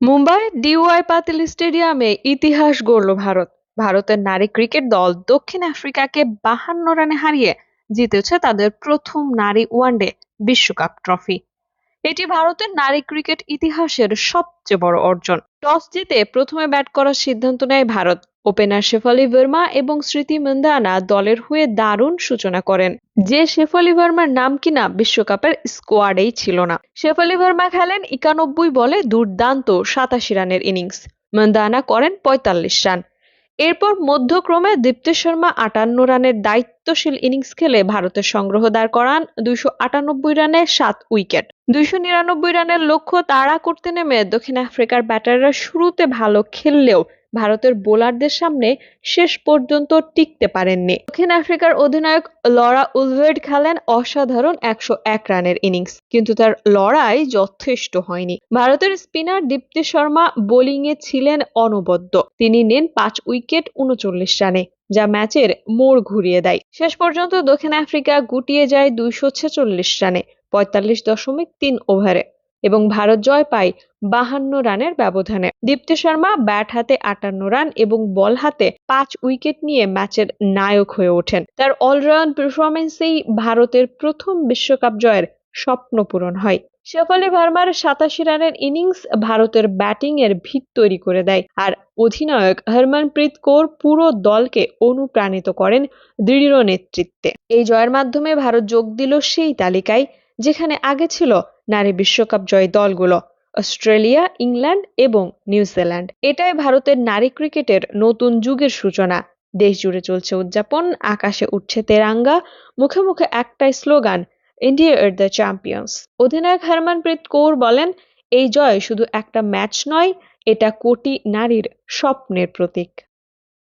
Mumbai dy পাতিল স্টেডিয়ামে ইতিহাস গড়ল ভারত। ভারতের নারী ক্রিকেট দল দক্ষিণ আফ্রিকাকে বাহান্ন রানে হারিয়ে জিতেছে তাদের প্রথম নারী ওয়ানডে বিশ্বকাপ ট্রফি। এটি ভারতের নারী ক্রিকেট ইতিহাসের সবচেয়ে বড় অর্জন। টস জিতে প্রথমে ব্যাট করার সিদ্ধান্ত নেয় ভারত। ওপেনার শেফালি ভার্মা এবং স্মৃতি মন্দানা দলের হয়ে দারুণ সূচনা করেন। যে শেফালি ভার্মার নাম কিনা বিশ্বকাপের স্কোয়াডেই ছিল না। শেফালি ভার্মা খেলেন একানব্বই বলে দুর্দান্ত সাতাশি রানের ইনিংস। মন্দানা করেন পঁয়তাল্লিশ রান। এরপর মধ্যক্রমে দীপ্তি শর্মা আটান্ন রানের দায়িত্বশীল ইনিংস খেলে ভারতের সংগ্রহ দাঁড় করান দুইশো আটানব্বই রানে সাত উইকেট। দুইশো নিরানব্বই রানের লক্ষ্য তাড়া করতে নেমে দক্ষিণ আফ্রিকার ব্যাটাররা শুরুতে ভালো খেললেও ভারতের বোলারদের সামনে শেষ পর্যন্ত টিকতে পারেননি। দক্ষিণ আফ্রিকার অধিনায়ক লরা উলভেড খেলেন অসাধারণ একশো এক রানের ইনিংস, কিন্তু তার লড়াই যথেষ্ট হয়নি। ভারতের স্পিনার দীপ্তি শর্মা বোলিংয়ে ছিলেন অনবদ্য। তিনি নেন পাঁচ উইকেট উনচল্লিশ রানে, যা ম্যাচের মোড় ঘুরিয়ে দেয়। শেষ পর্যন্ত দক্ষিণ আফ্রিকা গুটিয়ে যায় দুইশো ছেচল্লিশ রানে, পঁয়তাল্লিশ দশমিক তিন ওভারে। এবং ভারত জয় পায় বাহান্ন রানের ব্যবধানে। দীপ্তি শর্মা ব্যাট হাতে আটান্ন রান এবং বল হাতে পাঁচ উইকেট নিয়ে ম্যাচের নায়ক হয়ে ওঠেন। তার অলরাউন্ড পারফরমেন্সেই ভারতের প্রথম বিশ্বকাপ জয়ের স্বপ্ন পূরণ হয়। শেফালি ভার্মার সাতাশি রানের ইনিংস ভারতের ব্যাটিং এর ভিত তৈরি করে দেয় আর অধিনায়ক হরমনপ্রীত কৌর পুরো দলকে অনুপ্রাণিত করেন দৃঢ় নেতৃত্বে। এই জয়ের মাধ্যমে ভারত যোগ দিল সেই তালিকায়, যেখানে আগে ছিল নারী বিশ্বকাপ জয়ী দলগুলো অস্ট্রেলিয়া, ইংল্যান্ড এবং নিউজিল্যান্ড এটাই ভারতের নারী ক্রিকেটের নতুন যুগের সূচনা। দেশ জুড়ে চলছে উদযাপন, আকাশে উঠছে তেরাঙ্গা, মুখে মুখে একটাই স্লোগান ইন্ডিয়া এর দ্য চ্যাম্পিয়ন্স অধিনায়ক হরমনপ্রীত কৌর বলেন, এই জয় শুধু একটা ম্যাচ নয়, এটা কোটি নারীর স্বপ্নের প্রতীক।